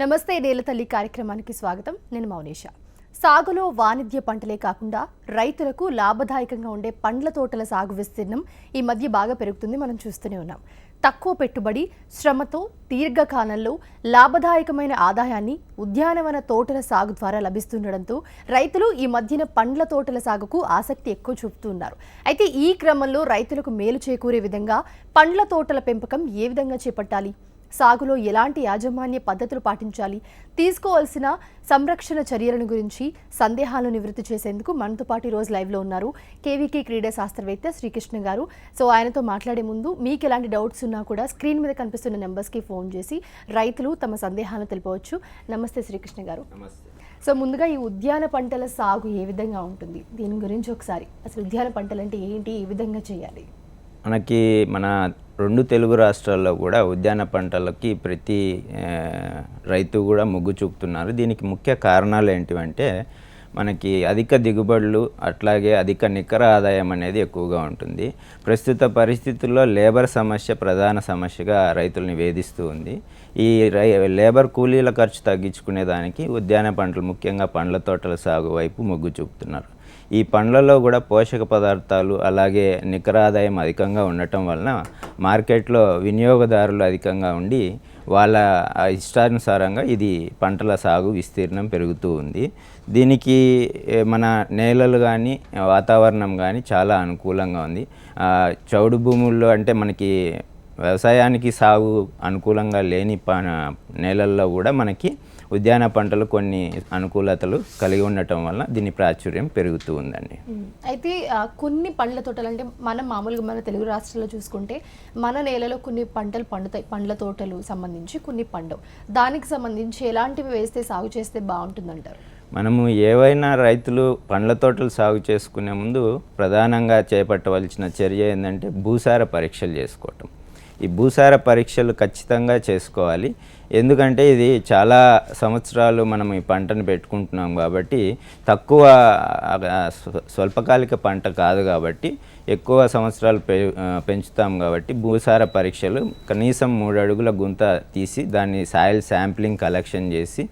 నమస్తే నేల తల్లి కార్యక్రమానికి స్వాగతం. నేను మౌనేష సాగులో వాణిజ్య పంటలే కాకుండా రైతులకు లాభదాయకంగా ఉండే పండ్ల తోటల సాగు విస్తీర్ణం ఈ మధ్య బాగా పెరుగుతుంది. మనం చూస్తూనే ఉన్నాం. తక్కువ పెట్టుబడి శ్రమతో దీర్ఘకాలంలో లాభదాయకమైన ఆదాయాన్ని ఉద్యానవన తోటల సాగు ద్వారా లభిస్తుండడంతో రైతులు ఈ మధ్యన పండ్ల తోటల సాగుకు ఆసక్తి ఎక్కువ చూపుతున్నారు అయితే ఈ క్రమంలో రైతులకు మేలు చేకూరే విధంగా పండ్ల తోటల పెంపకం ఏ విధంగా చేపట్టాలి? సాగులో ఎలాంటి యాజమాన్య పద్ధతులు పాటించాలి? తీసుకోవాల్సిన సంరక్షణ చర్యలను గురించి సందేహాలను నివృత్తి చేసేందుకు మనతో పాటు ఈరోజు లైవ్లో ఉన్నారు కేవీకే క్రీడా శాస్త్రవేత్త శ్రీకృష్ణ గారు. సో ఆయనతో మాట్లాడే ముందు మీకు ఎలాంటి డౌట్స్ ఉన్నా కూడా స్క్రీన్ మీద కనిపిస్తున్న నెంబర్స్కి ఫోన్ చేసి రైతులు తమ సందేహాలను తెలుపవచ్చు. నమస్తే శ్రీకృష్ణ గారు. సో ముందుగా ఈ ఉద్యాన పంటల సాగు ఏ విధంగా ఉంటుంది? దీని గురించి ఒకసారి. అసలు ఉద్యాన పంటలు అంటే ఏంటి? ఏ విధంగా చేయాలి? మనకి మన రెండు తెలుగు రాష్ట్రాల్లో కూడా ఉద్యాన పంటలకి ప్రతి రైతు కూడా మొగ్గు చూపుతున్నారు. దీనికి ముఖ్య కారణాలు ఏంటివంటే మనకి అధిక దిగుబడులు అట్లాగే అధిక నికర ఆదాయం అనేది ఎక్కువగా ఉంటుంది. ప్రస్తుత పరిస్థితుల్లో లేబర్ సమస్య ప్రధాన సమస్యగా రైతుల్ని వేధిస్తూ ఉంది. ఈ రై లేబర్ కూలీల ఖర్చు తగ్గించుకునే దానికి ఉద్యాన పంటలు ముఖ్యంగా పండ్ల తోటల సాగు వైపు మొగ్గు చూపుతున్నారు. ఈ పండ్లలో కూడా పోషక పదార్థాలు అలాగే నికర ఆదాయం అధికంగా ఉండటం వలన మార్కెట్లో వినియోగదారులు అధికంగా ఉండి వాళ్ళ ఇష్టానుసారంగా ఇది పంటల సాగు విస్తీర్ణం పెరుగుతూ ఉంది. దీనికి మన నేలలు కానీ వాతావరణం కానీ చాలా అనుకూలంగా ఉంది. ఆ, చౌడు భూముల్లో అంటే మనకి వ్యవసాయానికి సాగు అనుకూలంగా లేని ప నేలల్లో కూడా మనకి ఉద్యాన పంటలు కొన్ని అనుకూలతలు కలిగి ఉండటం వల్ల దీని ప్రాచుర్యం పెరుగుతూ ఉందండి. అయితే కొన్ని పండ్ల తోటలు అంటే మనం మామూలుగా మన తెలుగు రాష్ట్రాల్లో చూసుకుంటే మన నేలలో కొన్ని పంటలు పండుతాయి. పండ్ల తోటలు సంబంధించి కొన్ని పండవు దానికి సంబంధించి ఎలాంటివి వేస్తే సాగు చేస్తే బాగుంటుందంటారు? మనము ఏవైనా రైతులు పండ్ల తోటలు సాగు చేసుకునే ముందు ప్రధానంగా చేపట్టవలసిన చర్య ఏంటంటే భూసార పరీక్షలు చేసుకోవటం. ఈ భూసార పరీక్షలు ఖచ్చితంగా చేసుకోవాలి. ఎందుకంటే ఇది చాలా సంవత్సరాలు మనం ఈ పంటను పెట్టుకుంటున్నాం కాబట్టి తక్కువ స్వల్పకాలిక పంట కాదు కాబట్టి ఎక్కువ సంవత్సరాలు పె పెంచుతాం కాబట్టి భూసార పరీక్షలు కనీసం మూడు అడుగుల గుంత తీసి దాన్ని సాయిల్ శాంప్లింగ్ కలెక్షన్ చేసి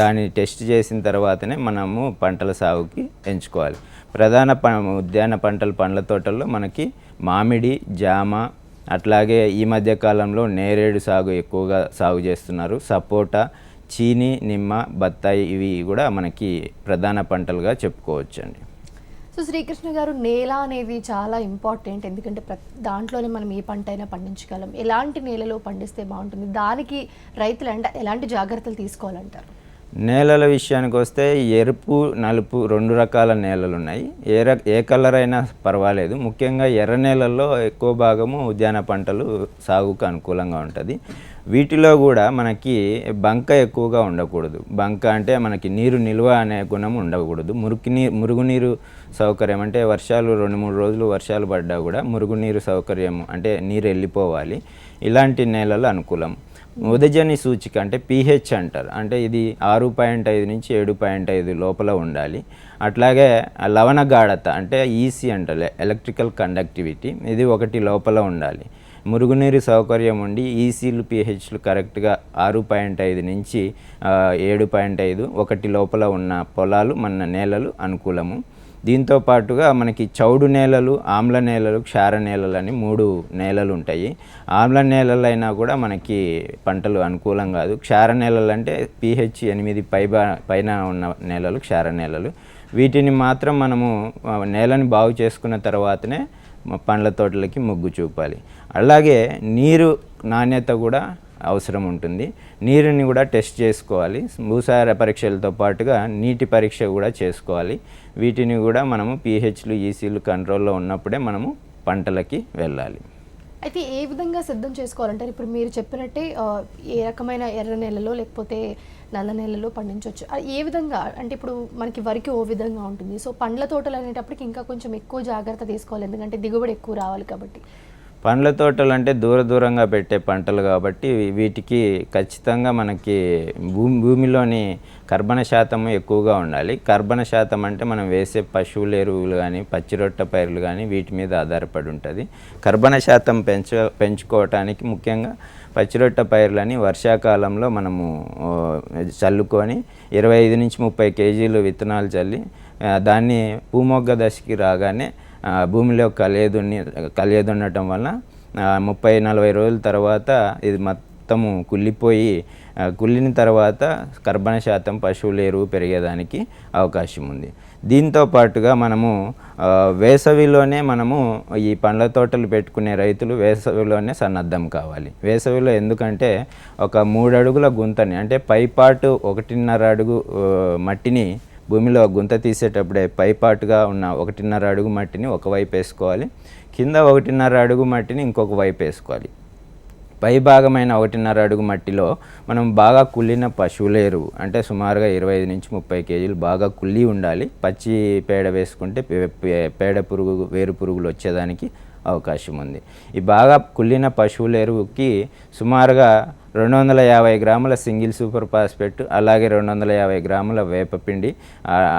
దాన్ని టెస్ట్ చేసిన తర్వాతనే మనము పంటల సాగుకి ఎంచుకోవాలి. ప్రధాన ప ఉద్యాన పంటలు పండ్ల తోటల్లో మనకి మామిడి జామ అట్లాగే ఈ మధ్య కాలంలో నేరేడు సాగు ఎక్కువగా సాగు చేస్తున్నారు. సపోటా చీని నిమ్మ బత్తాయి ఇవి కూడా మనకి ప్రధాన పంటలుగా చెప్పుకోవచ్చండి. సో శ్రీకృష్ణ గారు నేల అనేది చాలా ఇంపార్టెంట్. ఎందుకంటే ప్రతి దాంట్లోనే మనం ఏ పంట అయినా పండించగలం. ఎలాంటి నేలలో పండిస్తే బాగుంటుంది? దానికి రైతులు ఎలాంటి జాగ్రత్తలు తీసుకోవాలంటారు? నేలల విషయానికి వస్తే ఎరుపు నలుపు రెండు రకాల నేలలు ఉన్నాయి ఏ ర ఏ కలర్ అయినా పర్వాలేదు. ముఖ్యంగా ఎర్ర నేలల్లో ఎక్కువ భాగము ఉద్యాన పంటలు సాగుకు అనుకూలంగా ఉంటుంది. వీటిలో కూడా మనకి బంక ఎక్కువగా ఉండకూడదు. బంక అంటే మనకి నీరు నిల్వ అనే గుణం ఉండకూడదు. మురికి నీరు మురుగునీరు సౌకర్యం అంటే వర్షాలు రెండు మూడు రోజులు వర్షాలు పడ్డా కూడా మురుగునీరు సౌకర్యం అంటే నీరు వెళ్ళిపోవాలి. ఇలాంటి నేలలు అనుకూలం. ఉదజని సూచిక అంటే పీహెచ్ అంటారు. అంటే ఇది ఆరు పాయింట్ ఐదు నుంచి ఏడు పాయింట్ ఐదు లోపల ఉండాలి. అట్లాగే లవణ గాఢత అంటే ఈసీ అంటారు ఎలక్ట్రికల్ కండక్టివిటీ. ఇది ఒకటి లోపల ఉండాలి. మురుగునీరు సౌకర్యం ఉండి ఈసీలు పిహెచ్లు కరెక్ట్గా ఆరు పాయింట్ ఐదు నుంచి ఏడు పాయింట్ ఐదు ఒకటి లోపల ఉన్న పొలాలు మన నేలలు అనుకూలము. దీంతో పాటుగా మనకి చౌడు నేలలు ఆమ్ల నేలలు క్షార నేలలు అని మూడు నేలలు ఉంటాయి. ఆమ్ల నేలలు అయినా కూడా మనకి పంటలు అనుకూలం కాదు. క్షార నేలలు అంటే పిహెచ్ ఎనిమిది పైబా పైన ఉన్న నేలలు క్షార నేలలు. వీటిని మాత్రం మనము నేలని బాగు చేసుకున్న తర్వాతనే పండ్ల తోటలకి మొగ్గు చూపాలి. అలాగే నీరు నాణ్యత కూడా అవసరం ఉంటుంది. నీరుని కూడా టెస్ట్ చేసుకోవాలి. భూసార పరీక్షలతో పాటుగా నీటి పరీక్ష కూడా చేసుకోవాలి. వీటిని కూడా మనము పీహెచ్లు ఈసీలు కంట్రోల్లో ఉన్నప్పుడే మనము పంటలకి వెళ్ళాలి. అయితే ఏ విధంగా సిద్ధం చేసుకోవాలంటారు ఇప్పుడు మీరు చెప్పినట్టే ఏ రకమైన ఎర్ర నేలలో లేకపోతే నల్ల నేలలో పండించవచ్చు. ఏ విధంగా? అంటే ఇప్పుడు మనకి వరికి ఓ విధంగా ఉంటుంది. సో పండ్ల తోటలు అనేటప్పటికి ఇంకా కొంచెం ఎక్కువ జాగ్రత్త తీసుకోవాలి. ఎందుకంటే దిగుబడి ఎక్కువ రావాలి కాబట్టి. పండ్ల తోటలు అంటే దూర దూరంగా పెట్టే పంటలు కాబట్టి వీటికి ఖచ్చితంగా మనకి భూమి భూమిలోని కర్బన శాతం ఎక్కువగా ఉండాలి. కర్బన శాతం అంటే మనం వేసే పశువుల ఎరువులు కానీ పచ్చిరొట్ట పైర్లు కానీ వీటి మీద ఆధారపడి ఉంటుంది. కర్బన శాతం పెంచ పెంచుకోవటానికి ముఖ్యంగా పచ్చిరొట్ట పైర్లని వర్షాకాలంలో మనము చల్లుకొని ఇరవై ఐదు నుంచి ముప్పై కేజీలు విత్తనాలు చల్లి దాన్ని భూమొగ్గ దశకి రాగానే భూమిలో కలియదున్ని కలియదున్నటం వలన ముప్పై నలభై రోజుల తర్వాత ఇది మొత్తము కుళ్ళిపోయి కుళ్ళిన తర్వాత కర్బన శాతం పశువుల ఎరువు పెరిగేదానికి అవకాశం ఉంది. దీంతో పాటుగా మనము వేసవిలోనే మనము ఈ పండ్ల తోటలు పెట్టుకునే రైతులు వేసవిలోనే సన్నద్ధం కావాలి. వేసవిలో ఎందుకంటే ఒక మూడు అడుగుల గుంతని అంటే పైపాటు ఒకటిన్నర అడుగు మట్టిని భూమిలో గుంత తీసేటప్పుడే పైపాటుగా ఉన్న ఒకటిన్నర అడుగు మట్టిని ఒకవైపు వేసుకోవాలి. కింద ఒకటిన్నర అడుగు మట్టిని ఇంకొక వైపు వేసుకోవాలి. పై భాగమైన ఒకటిన్నర అడుగు మట్టిలో మనం బాగా కుళ్ళిన పశువుల ఎరువు. అంటే సుమారుగా ఇరవై ఐదు నుంచి ముప్పై కేజీలు బాగా కుళ్ళి ఉండాలి. పచ్చి పేడ వేసుకుంటే పేడ పురుగు వేరు పురుగులు వచ్చేదానికి అవకాశం ఉంది. ఈ బాగా కుళ్ళిన పశువుల ఎరువుకి సుమారుగా రెండు వందల యాభై గ్రాముల సింగిల్ సూపర్ ఫాస్ఫేట్ అలాగే రెండు వందల యాభై గ్రాముల వేపపిండి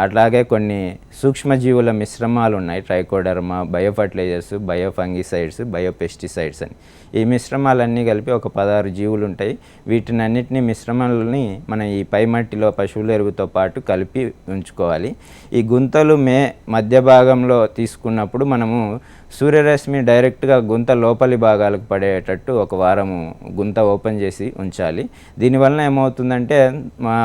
అలాగే కొన్ని సూక్ష్మజీవుల మిశ్రమాలు ఉన్నాయి trichoderma bio fertilisers bio fungicides bio pesticides అని. ఈ మిశ్రమాలన్నీ కలిపి ఒక పదహారు జీవులు ఉంటాయి వీటిని అన్నిటిని మిశ్రమాలని మనం ఈ పై మట్టిలో పశువుల ఎరువుతో పాటు కలిపి ఉంచుకోవాలి. ఈ గుంతలు మే మధ్య భాగంలో తీసుకున్నప్పుడు మనము సూర్యరశ్మి డైరెక్ట్గా గుంత లోపలి భాగాలకు పడేటట్టు ఒక వారము గుంత ఓపెన్ చేసి ఉంచాలి. దీనివలన ఏమవుతుందంటే మా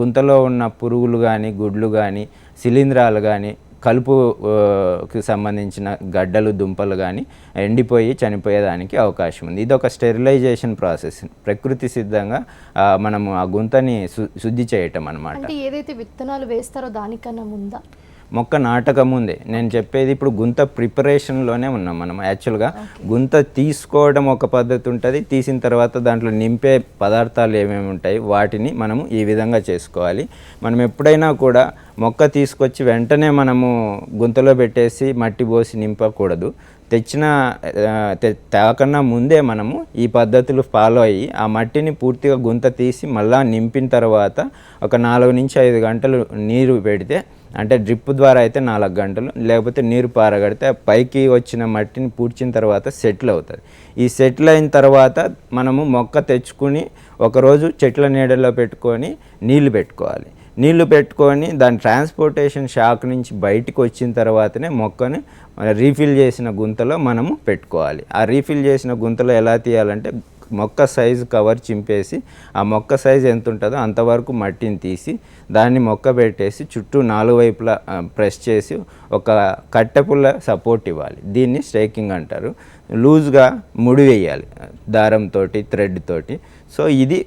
గుంతలో ఉన్న పురుగులు కానీ గుడ్లు కానీ శిలీంధ్రాలు కానీ కలుపుకి సంబంధించిన గడ్డలు దుంపలు కానీ ఎండిపోయి చనిపోయేదానికి అవకాశం ఉంది. ఇది ఒక స్టెరిలైజేషన్ ప్రాసెస్. ప్రకృతి సిద్ధంగా మనము ఆ గుంతని శుద్ధి చేయటం అన్నమాట. ఏదైతే విత్తనాలు వేస్తారో దానికన్నా ముందా? మొక్క నాటక ముందే నేను చెప్పేది ఇప్పుడు గుంత ప్రిపరేషన్లోనే ఉన్నాం మనం యాక్చువల్గా గుంత తీసుకోవడం ఒక పద్ధతి ఉంటుంది. తీసిన తర్వాత దాంట్లో నింపే పదార్థాలు ఏమేమి ఉంటాయి వాటిని మనము ఈ విధంగా చేసుకోవాలి. మనం ఎప్పుడైనా కూడా మొక్క తీసుకొచ్చి వెంటనే మనము గుంతలో పెట్టేసి మట్టి పోసి నింపకూడదు. తెచ్చిన తె- తేకన్నా ముందే మనము ఈ పద్ధతులు ఫాలో అయ్యి ఆ మట్టిని పూర్తిగా గుంత తీసి మళ్ళా నింపిన తర్వాత ఒక నాలుగు నుంచి ఐదు గంటలు నీరు పెడితే అంటే డ్రిప్ ద్వారా అయితే నాలుగు గంటలు లేకపోతే నీరు పారగడితే ఆ పైకి వచ్చిన మట్టిని పూడ్చిన తర్వాత సెటిల్ అవుతుంది. ఈ సెటిల్ అయిన తర్వాత మనము మొక్క తెచ్చుకుని ఒకరోజు చెట్ల నీడలో పెట్టుకొని నీళ్ళు పెట్టుకోవాలి. నీళ్ళు పెట్టుకొని దాని ట్రాన్స్పోర్టేషన్ షాక్ నుంచి బయటికి వచ్చిన తర్వాతనే మొక్కని రీఫిల్ చేసిన గుంతలో మనము పెట్టుకోవాలి. ఆ రీఫిల్ చేసిన గుంతలో ఎలా తీయాలంటే మొక్క సైజు కవర్ చింపేసి ఆ మొక్క సైజు ఎంత ఉంటుందో అంతవరకు మట్టిని తీసి దాన్ని మొక్క పెట్టేసి చుట్టూ నాలుగు వైపులా ప్రెస్ చేసి ఒక కట్టెపుల్ల సపోర్ట్ ఇవ్వాలి. దీన్ని స్టేకింగ్ అంటారు. లూజ్గా ముడి వేయాలి దారంతో థ్రెడ్ తోటి. సో ఇది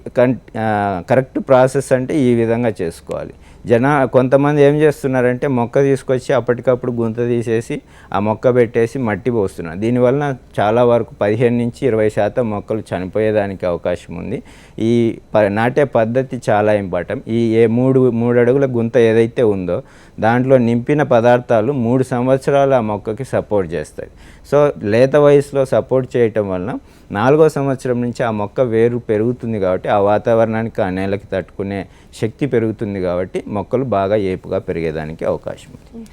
కరెక్ట్ ప్రాసెస్ అంటే ఈ విధంగా చేసుకోవాలి. జన కొంతమంది ఏం చేస్తున్నారంటే మొక్క తీసుకొచ్చి అప్పటికప్పుడు గుంత తీసేసి ఆ మొక్క పెట్టేసి మట్టి పోస్తున్నారు. దీనివలన చాలా వరకు పదిహేను నుంచి ఇరవై శాతం మొక్కలు చనిపోయేదానికి అవకాశం ఉంది. ఈ ప నాటే పద్ధతి చాలా ఇంపార్టెంట్. ఈ ఏ మూడు మూడు అడుగుల గుంత ఏదైతే ఉందో దాంట్లో నింపిన పదార్థాలు మూడు సంవత్సరాలు ఆ మొక్కకి సపోర్ట్ చేస్తాయి. సో లేత వయసులో సపోర్ట్ చేయటం వలన నాలుగో సంవత్సరం నుంచి ఆ మొక్క వేరు పెరుగుతుంది కాబట్టి ఆ వాతావరణానికి ఆ నేలకి తట్టుకునే శక్తి పెరుగుతుంది కాబట్టి మొక్కలు బాగా ఏపుగా పెరిగేదానికి అవకాశం ఉంది.